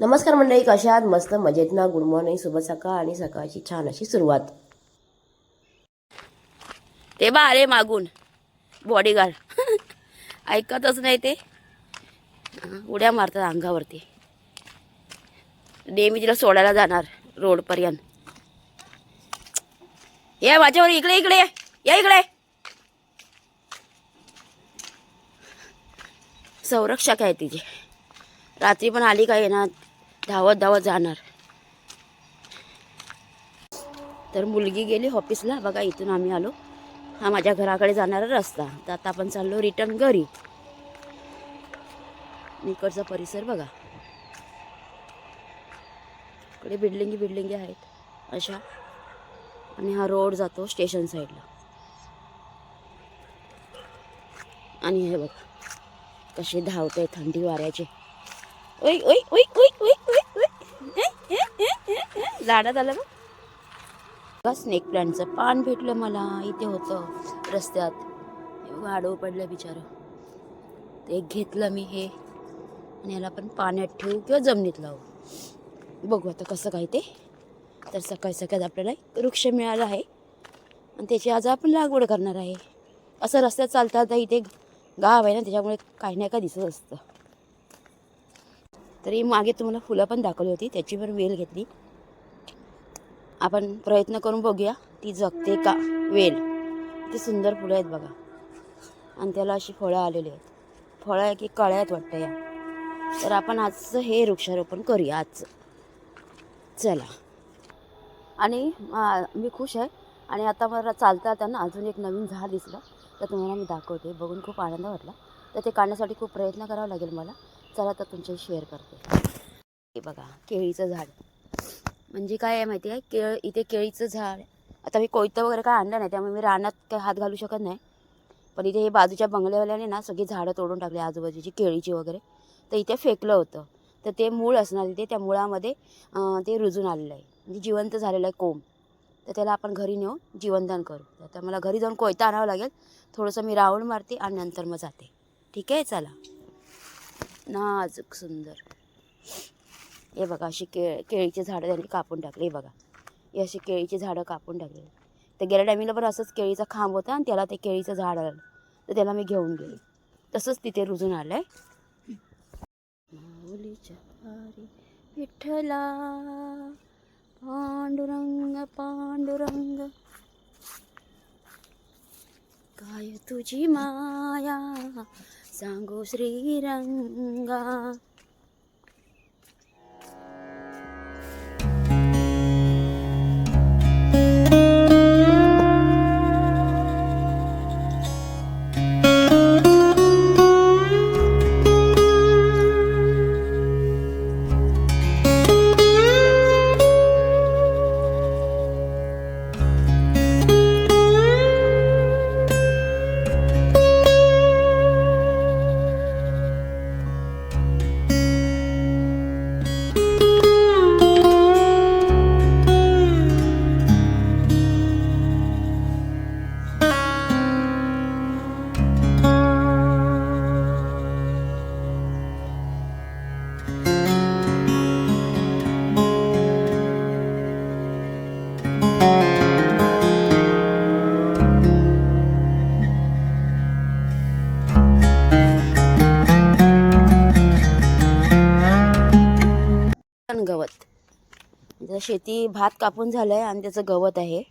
नमस्कार मंडळी कशा आहात? मस्त मजेत ना? गुड मॉर्निंग शुभ सकाळ आणि सकाळची छान अशी सुरुवात. ते बा अरे मागून. बॉडीगार्ड ऐकतच नाही ते. उड्या मारतात अंगावरती. नेहमी तिला सोडायला जाणार रोडपर्यंत ये माझ्यावर इकडे इकडे. या इकडे. संरक्षक आहे तिचे. रात्री पण आली का येणार? धावत धावत जाणार. तर मुलगी गेली ऑफिसला. बघा इथून आम्ही आलो. हा माझ्या घराकडे जाणारा रस्ता. तर आता आपण चाललो रिटर्न घरी. इकडचा परिसर बघा. इकडे बिल्डिंगी बिल्डिंगी आहेत. अशा. आणि हा रोड जातो स्टेशन साईडला. आणि हे बघा. कसे धावते थंडी वाऱ्याचे. ओय ओय ओय ओय ओय ओय ओय हे, हे, हे, हे, हे. झाडात आलं बघ स्नेक प्लांटचं पान भेटलं मला. इथे होतं रस्त्यात. हे आडवं पडलं बिचारं. ते घेतलं मी हे. आणि याला पण पाण्यात ठेवू किंवा जमिनीत लावू. बघू आता कसं काय ते. तर सकाळी सकाळी आपल्याला एक वृक्ष मिळाला आहे. आणि त्याची आज आपण लागवड करणार आहे. असं रस्त्यात चालता चालता इथे गाव आहे ना त्याच्यामुळे काही नाही का दिसत असतं. तरी मागे तुम्हाला फुलं पण दाखवली होती. त्याची पण वेल घेतली. आपण प्रयत्न करून बघूया ती जगते का वेल. ती सुंदर फुलं आहेत बघा. आणि त्याला अशी फळं आलेली आहेत. फळं आहे की कळ्या आहेत वाटतं या. तर आपण आजचं हे वृक्षारोपण करूया आजचं. चला. आणि मी खुश आहे. आणि आता मला चालता त्यांना अजून एक नवीन झाड दिसलं. तर तुम्हाला मी दाखवते. बघून खूप आनंद वाटला. तर ते काढण्यासाठी खूप प्रयत्न करावा लागेल मला. चला तर तुमच्याशी शेअर करते. हे बघा केळीचं झाड. म्हणजे काय आहे माहिती आहे? केळ इथे केळीचं झाड आता मी कोयतं वगैरे काय आणलं नाही त्यामुळे मी रानात काही हात घालू शकत नाही. पण इथे हे बाजूच्या बंगल्यावाल्याने ना सगळी झाडं तोडून टाकली आजूबाजूची केळीची वगैरे. तर इथे फेकलं होतं. तर ते मूळ असणार तिथे त्या मुळामध्ये ते रुजून आलेलं आहे. म्हणजे जिवंत झालेलं आहे कोंब. तर त्याला आपण घरी नेऊन जीवनदान करू. तर मला घरी जाऊन कोयता आणावं लागेल. थोडंसं मी राऊंड मारते आणि नंतर मग जाते. ठीक आहे? चला. नाजूक सुंदर. हे बघा अशी के केळीची झाडं त्यांनी कापून टाकली हे बघा. हे अशी केळीची झाडं कापून टाकले. तर गेल्या टायमिंगला पण असंच केळीचा खांब होता आणि त्याला ते केळीचं झाड आलं. तर त्याला मी घेऊन गेले. तसंच तिथे रुजून आलं आहे माऊलीच्या विठ्ठला पांडुरंग पांडुरंग. काय तुझी माया? सांगू श्रीरंगा. शेती भात कापून झालं आहे आणि त्याचं गवत आहे.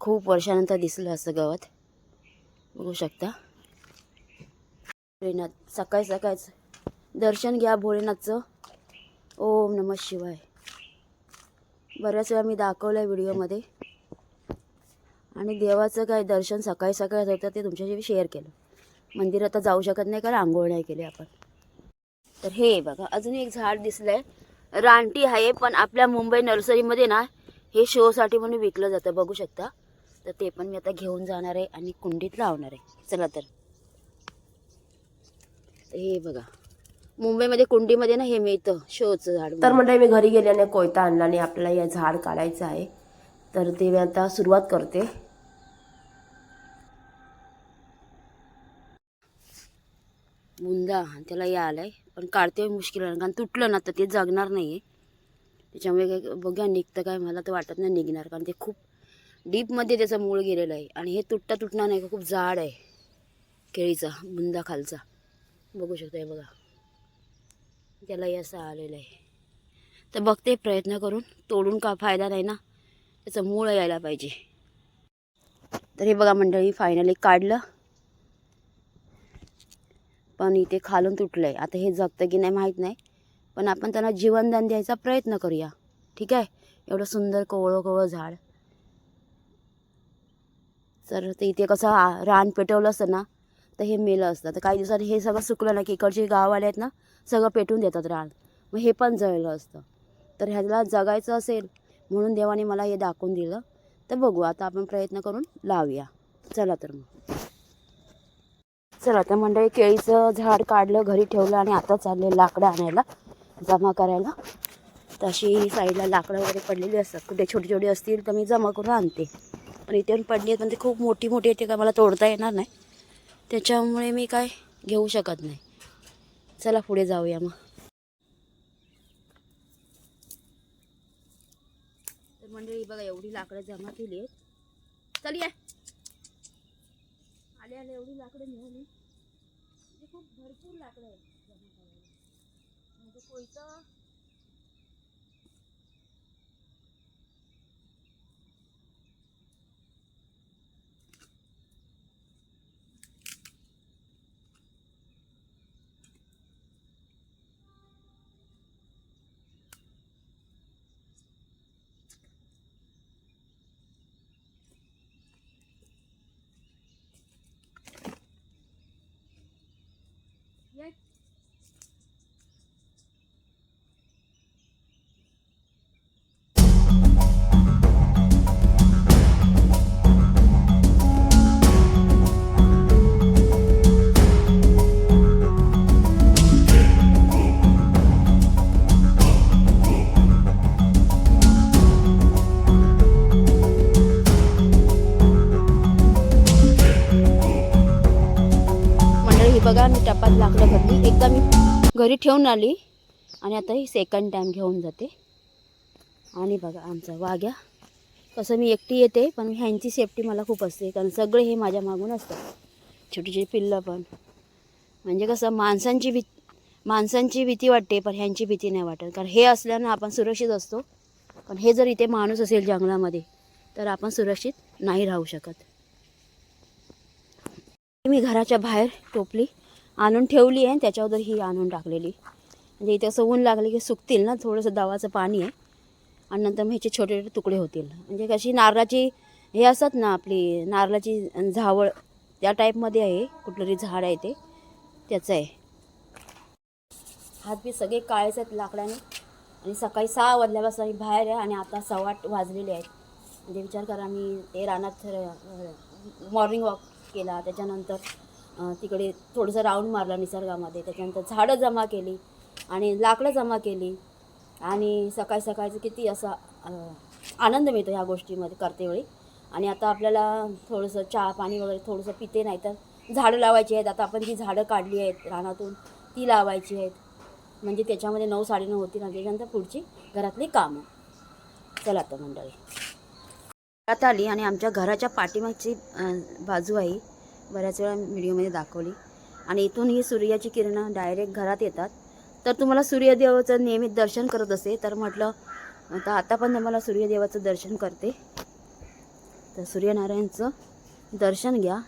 खूप वर्षानंतर दिसलं असं गवत. बघू शकता. भोलेनाथ सकाळी सकाळच दर्शन घ्या भोलेनाथचं. ओम नमः शिवाय. बऱ्याच वेळा मी दाखवलं आहे व्हिडिओमध्ये. आणि देवाचं काय दर्शन सकाळी सकाळीच होतं ते तुमच्याशी शेअर केलं. मंदिरात आता जाऊ शकत नाही कारण आंघोळ नाही केली आपण. तर हे बघा अजून एक झाड दिसलं आहे रानटी आहे पण आपल्या मुंबई नर्सरीमध्ये ना हे शोसाठी म्हणून विकलं जातं बघू शकता. तर ते पण मी आता घेऊन जाणार आहे आणि कुंडीत लावणार आहे. चला तर. हे बघा. मुंबईमध्ये कुंडीमध्ये ना हे मिळतं शोचं झाड तर म्हणजे मी घरी गेल्याने कोयता आणला आणि आपल्याला हे झाड काढायचं आहे. तर ते मी आता सुरुवात करते. बुंदा आणि त्याला हे आलं आहे पण काढते मुश्किल आहे कारण तुटलं ना तर ते जगणार नाही आहे त्याच्यामुळे काय बघा निघतं काय मला तर वाटत नाही निघणार कारण ते खूप डीपमध्ये त्याचं मूळ गेलेलं आहे. आणि हे तुटता तुटणार नाही का खूप जाड आहे केळीचा बुंदा खालचा. बघू शकता बघा. त्यालाही असं आलेलं आहे. तर बघते प्रयत्न करून. तोडून का फायदा नाही ना त्याचं मूळ यायला पाहिजे. तर हे बघा मंडळी फायनली काढलं. पण इथे खालून तुटलं आहे आता हे जगतं की नाही माहीत नाही. पण आपण त्यांना जीवनदान द्यायचा प्रयत्न करूया. ठीक आहे? एवढं सुंदर कोवळं कोवळं झाड. तर ते इथे कसं रान पेटवलं असतं ना तर हे मेलं असतं. तर काही दिवसांनी हे सगळं सुकलं ना की इकडचे गाववाले आहेत ना सगळं पेटून देतात रान. मग हे पण जळलं असतं. तर ह्याला जगायचं असेल म्हणून देवाने मला हे दाखवून दिलं. तर बघू आता आपण प्रयत्न करून लावूया. चला तर मग. चला तर मंडळी केळीचं झाड काढलं घरी ठेवलं आणि आता चालले लाकडं आणायला जमा करायला. तशी साईडला लाकडं वगैरे पडलेली असतात. कुठे छोटी छोटी असतील तर मी जमा करून आणते. पण इथे पण पडली आहेत पण ते खूप मोठी मोठी येते का मला तोडता येणार नाही. त्याच्यामुळे मी काय घेऊ शकत नाही. चला पुढे जाऊया मग. तर मंडळी बघा एवढी लाकडं जमा केली आहेत. चल या. आले एवढी लाकडं मिळाली. म्हणजे खूप भरपूर लाकडं आहेत. जमा करायला म्हणजे कोयतं ही बघा लाकडं भरली एकदा मी घरी ठेवून आली आणि आता ही सेकंड टाईम घेऊन जाते. आणि बघा आमचा वाघ्या कसं मी एकटी येते पण ह्यांची सेफ्टी मला खूप असते. कारण सगळे हे माझ्या मागून असतात. छोटी छोटी पिल्लं पण. म्हणजे कसं माणसांची भी माणसांची भीती वाटते पण ह्यांची भीती नाही वाटत. कारण हे असल्यानं आपण सुरक्षित असतो. पण हे जर इथे माणूस असेल जंगलामध्ये तर आपण सुरक्षित नाही राहू शकत. मी घराच्या बाहेर टोपली आणून ठेवली आहे त्याच्यावर ही आणून टाकलेली. म्हणजे इथे असं ऊन लागले की सुकतील ना थोडंसं दवाचं पाणी आहे. आणि नंतर मग ह्याचे छोटे छोटे तुकडे होतील. म्हणजे कशी नारळाची हे असतात ना आपली नारळाची झावळ त्या टाईपमध्ये आहे. कुठलं तरी झाड आहे ते. त्याचं आहे. हात बी सगळे काळेच आहेत लाकडाने. आणि सकाळी सहा वाजल्यापासून आम्ही बाहेर आहे आणि आता सव्वा आठ वाजलेले आहेत. म्हणजे विचार करा मी ते रानात मॉर्निंग वॉक केला. त्याच्यानंतर तिकडे थोडंसं राऊंड मारला निसर्गामध्ये. त्याच्यानंतर झाडं जमा केली आणि लाकडं जमा केली. आणि सकाळी सकाळचं किती असा आनंद मिळतो ह्या गोष्टीमध्ये करतेवेळी. आणि आता आपल्याला थोडंसं चहा पाणी वगैरे थोडंसं पिते नाही तर झाडं लावायची आहेत. आता आपण जी झाडं काढली आहेत रानातून ती लावायची आहेत. म्हणजे त्याच्यामध्ये नऊ साडेनऊ होतील आणि त्याच्यानंतर पुढची घरातली कामं. चला आता मंडळी. आता आली आणि आमच्या घराच्या पाठीमागची बाजू आहे. बऱ्याच वेळा व्हिडिओमध्ये दाखवली. आणि इथून ही सूर्याची किरणं डायरेक्ट घरात येतात. तर तुम्हाला सूर्यदेवाचं नियमित दर्शन करत असे तर म्हटलं तर आता पण मला सूर्यदेवाचं दर्शन करते तर सूर्यनारायणचं दर्शन घ्या.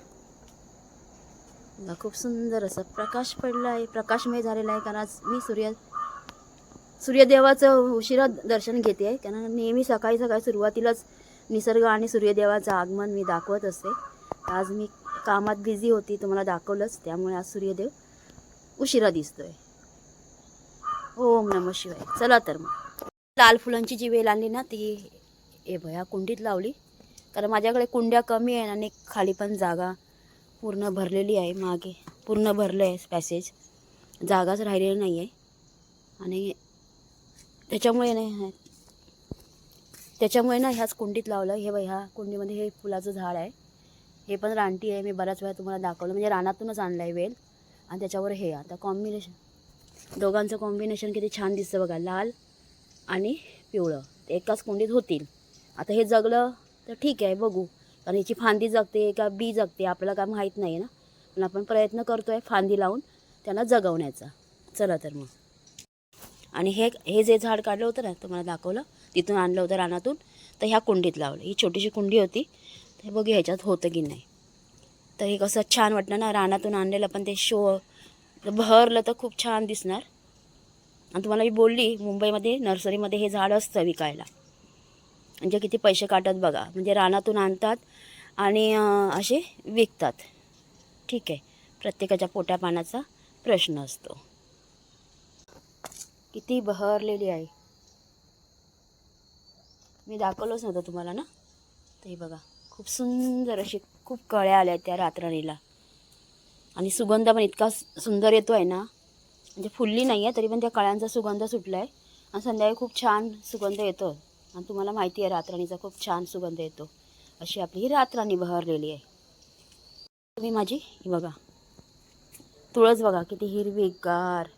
खूप सुंदर असं प्रकाश पडला आहे प्रकाशमय झालेला आहे कारण आज मी सूर्य सूर्यदेवाचं उशिरा दर्शन घेते आहे कारण नेहमी सकाळी सकाळी सुरुवातीलाच निसर्ग आणि सूर्यदेवाचं आगमन मी दाखवत असते. आज मी कामात बिझी होती तुम्हाला दाखवलंच त्यामुळे आज सूर्यदेव उशिरा दिसतोय. ओम नम शिवाय. चला तर मग. लाल फुलांची जी वेल आणली ना ती ए भया कुंडीत लावली. कारण माझ्याकडे कुंड्या कमी आहे आणि खाली पण जागा पूर्ण भरलेली आहे मागे. पूर्ण भरलं आहे पॅसेज जागाच राहिलेली नाही आहे आणि त्याच्यामुळे नाही त्याच्यामुळे ना ह्याच कुंडीत लावलं. हे बघ ह्या कुंडीमध्ये हे फुलाचं झाड आहे. हे पण रानटी आहे मी बऱ्याच वेळा तुम्हाला दाखवलं. म्हणजे रानातूनच आणला आहे वेल. आणि त्याच्यावर हे आता कॉम्बिनेशन दोघांचं कॉम्बिनेशन किती छान दिसतं बघा लाल आणि पिवळं. एकाच कुंडीत होतील. आता हे जगलं तर ठीक आहे बघू. कारण याची फांदी जगते का बी जगते आपल्याला काय माहीत नाही ना. पण आपण प्रयत्न करतो आहे फांदी लावून त्यांना जगवण्याचा. चला तर मग. आणि हे हे जे झाड काढलं होतं ना तुम्हाला दाखवलं तिथून आणलं होतं रानातून. तर ह्या कुंडीत लावलं. ही छोटीशी कुंडी होती. हे बघू ह्याच्यात होतं की नाही. तर हे कसं छान वाटलं ना रानातून आणलेलं पण ते शो भरलं तर खूप छान दिसणार. आणि तुम्हाला मी बोलली मुंबईमध्ये नर्सरीमध्ये हे झाड असतं विकायला. म्हणजे किती पैसे काटत बघा. म्हणजे रानातून आणतात आणि असे विकतात. ठीक आहे. प्रत्येकाच्या पोट्या पाण्याचा प्रश्न असतो. किती बहरलेली आहे. मी दाखवलंच नव्हतं तुम्हाला ना? ते बघा. खूप सुंदर अशी खूप कळ्या आल्या आहेत त्या रातराणीला आणि सुगंध पण इतका सुंदर येतो आहे ना. म्हणजे फुलली नाही आहे तरी पण त्या कळ्यांचा सुगंध सुटला आहे आणि संध्याकाळी खूप छान सुगंध येतो. आणि तुम्हाला माहिती आहे रातराणीचा खूप छान सुगंध येतो. अशी आपली ही रातराणी बहरलेली आहे. तुम्ही माझी ही बघा. तुळस बघा किती हिरवीगार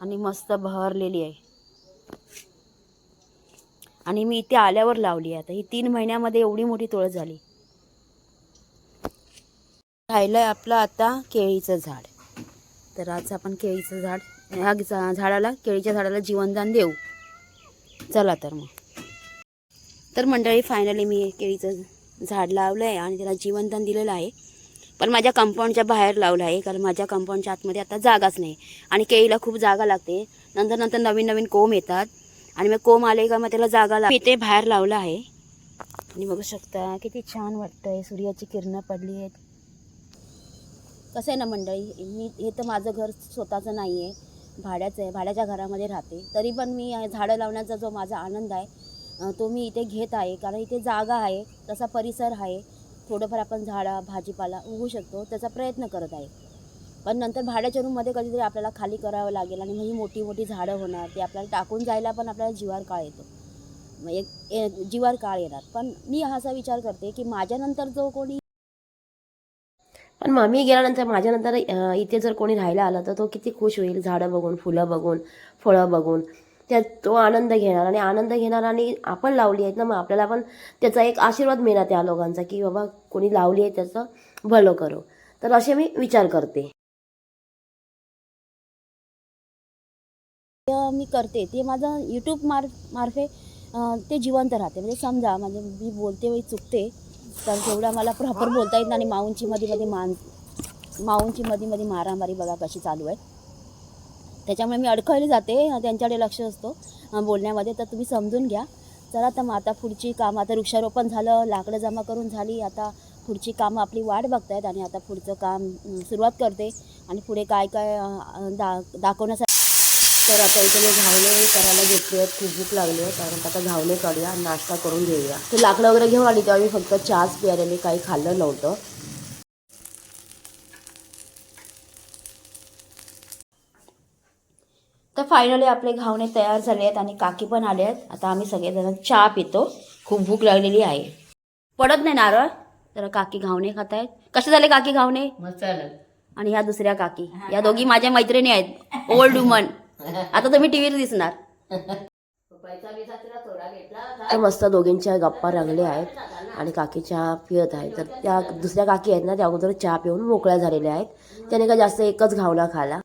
आणि मस्त बहरलेली आहे. आणि मी इथे आल्यावर लावली आहे. आता ही तीन महिन्यामध्ये एवढी मोठी तुळस झाली. राहिलं आहे आपलं आता केळीचं झाड. तर आज आपण केळीचं झाड ह्या झाडाला केळीच्या झाडाला जीवनदान देऊ. चला तर मग. तर मंडळी फायनली मी केळीचं झाड लावलं आहे आणि त्याला जीवनदान दिलेलं आहे. पण माझ्या कंपाऊंडच्या बाहेर लावलं आहे कारण माझ्या कंपाऊंडच्या आतमध्ये आता जागाच नाही. आणि केळीला खूप जागा लागते. नंतर नंतर नवीन नवीन कोंब येतात. आणि मग कोंब आले का मग त्याला जागा लागते ते बाहेर लावलं आहे. आणि बघू शकता किती छान वाटतंय. सूर्याची किरणं पडली आहेत. कसं आहे ना मंडळी मी हे तर माझं घर स्वतःचं नाही आहे भाड्याचं आहे. भाड्याच्या घरामध्ये राहते. तरी पण मी झाडं लावण्याचा जो माझा आनंद आहे तो मी इथे घेत आहे. कारण इथे जागा आहे तसा परिसर आहे. थोडंफार आपण झाडं भाजीपाला उगू शकतो. त्याचा प्रयत्न करत आहे. पण नंतर भाड्याच्या रूममध्ये कधीतरी आपल्याला खाली करावं लागेल आणि मग ही मोठी मोठी झाडं होणार ते आपल्याला टाकून जायला पण आपल्याला जीवार काळ येतो. मग एक जीवार काळ येणार. पण मी असा विचार करते की माझ्यानंतर जो कोणी पण मग मी गेल्यानंतर माझ्यानंतर इथे जर कोणी राहायला आलं तर तो किती खुश होईल झाडं बघून फुलं बघून फळं बघून. त्या तो आनंद घेणार आणि आनंद घेणार आणि आपण लावली आहेत ना मग आपल्याला पण त्याचा एक आशीर्वाद मिळणार त्या लोकांचा की बाबा कोणी लावली आहे त्याचं भलं करो. तर असे मी विचार करते. मी करते ते माझं यूट्यूब मार मार्फे ते जिवंत राहते. म्हणजे समजा म्हणजे मी बोलते वेळी चुकते तर तेवढं मला प्रॉपर बोलता येत नाही आणि माऊंची मध्ये मध्ये मान माऊंची मध्ये मध्ये मारामारी बघा कशी चालू आहे. त्याच्यामुळे मी अडखळली जाते त्यांच्याकडे लक्ष असतो बोलण्यामध्ये. तर तुम्ही समजून घ्या. चला तर मग आता पुढची कामं आता वृक्षारोपण झालं लाकडं जमा करून झाली. आता पुढची कामं आपली वाट बघतायत आणि आता पुढचं काम सुरुवात करते. आणि पुढे काय काय दा दाखवण्यासाठी तर आता इथे मी घावणे करायला घेतली आहेत खूप भूक लागली आहे. कारण आता घावणे काढूया आणि नाश्ता करून घेऊया. ते लाकडं वगैरे घेऊन आली तेव्हा मी फक्त चहाच प्यायलेली काही खाल्लं नव्हतं. तर फायनली आपले घावणे तयार झाले आहेत आणि काकी पण आले आहेत. आता आम्ही सगळेजण चहा पितो. खूप भूक लागलेली आहे. पडत नाही नारळ. तर काकी घावणे खात आहेत कसे झाले काकी घावणे? आणि ह्या दुसऱ्या काकी. या दोघी माझ्या मैत्रिणी आहेत. ओल्ड वुमन आता तुम्ही टीव्हीवर दिसणार. तर मस्त दोघींच्या गप्पा रंगल्या आहेत आणि काकी चहा पित आहेत तर त्या दुसऱ्या काकी आहेत ना त्या अगोदर चहा पिऊन मोकळ्या झालेल्या आहेत. त्याने का जास्त एकच घावला खाला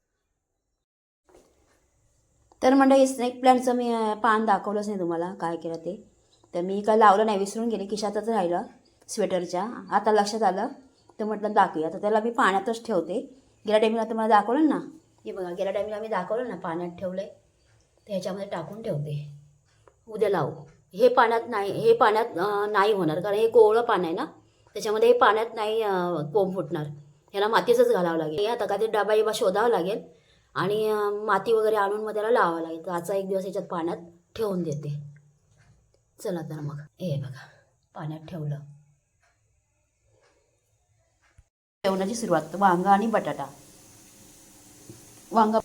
तर म्हणजे स्नेक प्लांटचं मी पान दाखवलंच नाही तुम्हाला काय केलं ते. तर मी काय लावलं नाही विसरून गेले खिशातच राहिलं स्वेटरच्या आता लक्षात आलं तर म्हटलं दाखवूया तर त्याला मी पाण्यातच ठेवते. गेल्या टायमिंगला तुम्हाला दाखवलं ना? हे बघा गेल्या टायमिंग आम्ही दाखवलं ना पाण्यात ठेवलं आहे तर ह्याच्यामध्ये टाकून ठेवते. उद्या लावू. हे पाण्यात नाही हे पाण्यात नाही होणार कारण हे कोवळं पान आहे ना. त्याच्यामध्ये हे पाण्यात नाही कोंब फुटणार. ह्याला मातीचंच घालावं लागेल. आता का ते डबा इबा शोधावं लागेल. आणि माती वगैरे आणून मग त्याला लावावं लागेल. तर आजचा एक दिवस याच्यात पाण्यात ठेवून देते. चला तर मग. हे बघा पाण्यात ठेवलं. जेवणाची सुरुवात वांगा आणि बटाटा. वांगा.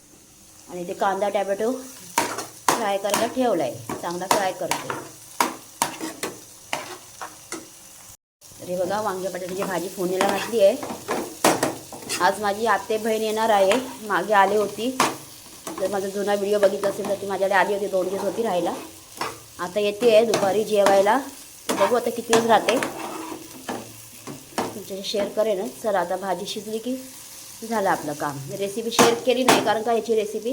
आणि ते कांदा टॅमॅटो फ्राय करायला ठेवला आहे चांगला फ्राय करते. अरे बघा वांगे बटाट्याची भाजी फोडणीला घातली आहे. आज माझी आते बहीण येणार आहे. मागे आली होती. जर माझा जुना व्हिडिओ बघितला असेल तर ती माझ्याकडे आली होती. दोन दिवस होती राहायला. आता येते आहे दुपारी जेवायला. बघू आता किती दिवस राहते. तुमच्याशी शेअर करेनच चला आता भाजी शिजली की झालं आपलं काम. रेसिपी शेअर केली नाही कारण का याची रेसिपी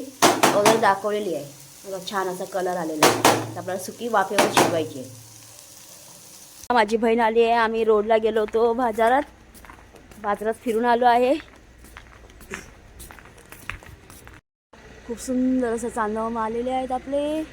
वगैरे दाखवलेली आहे. बघा छान असा कलर आलेला आहे. आपल्याला सुकी वाफेवर शिजवायची आहे. माझी बहीण आली आहे आम्ही रोडला गेलो होतो बाजारात. बाजारात फिरून आलो आहे. खूप सुंदर असं चांदव आलेले आहेत आपले.